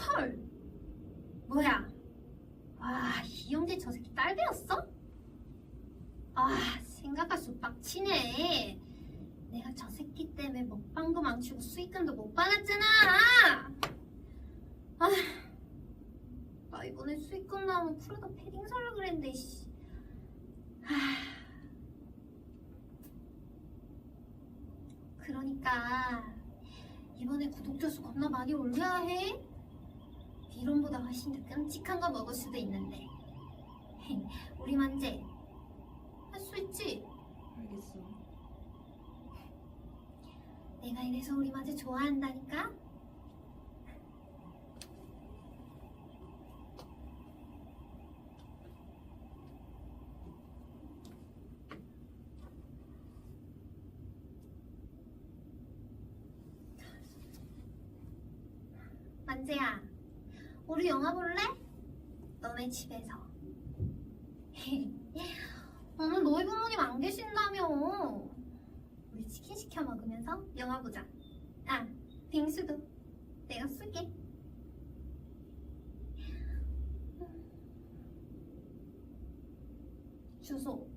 헐. 뭐야? 와, 이영재 저 새끼 딸배였어? 아, 생각할수록 빡치네. 내가 저 새끼 때문에 먹방도 망치고 수익금도 못 받았잖아. 아, 나 이번에 수익금 나오면 쿨에다 패딩 살려 그랬는데, 씨. 하... 그러니까 이번에 구독자 수 겁나 많이 올려야 해. 비론보다 훨씬 더 끔찍한 거 먹을 수도 있는데. 우리 만재 할 수 있지? 알겠어. 내가 이래서 우리 만재 좋아한다니까. 만재야, 우리 영화 볼래? 너네 집에서. 오늘 너희 부모님 안 계신다며. 우리 치킨 시켜 먹으면서 영화 보자. 아, 빙수도 내가 쏠게. 주소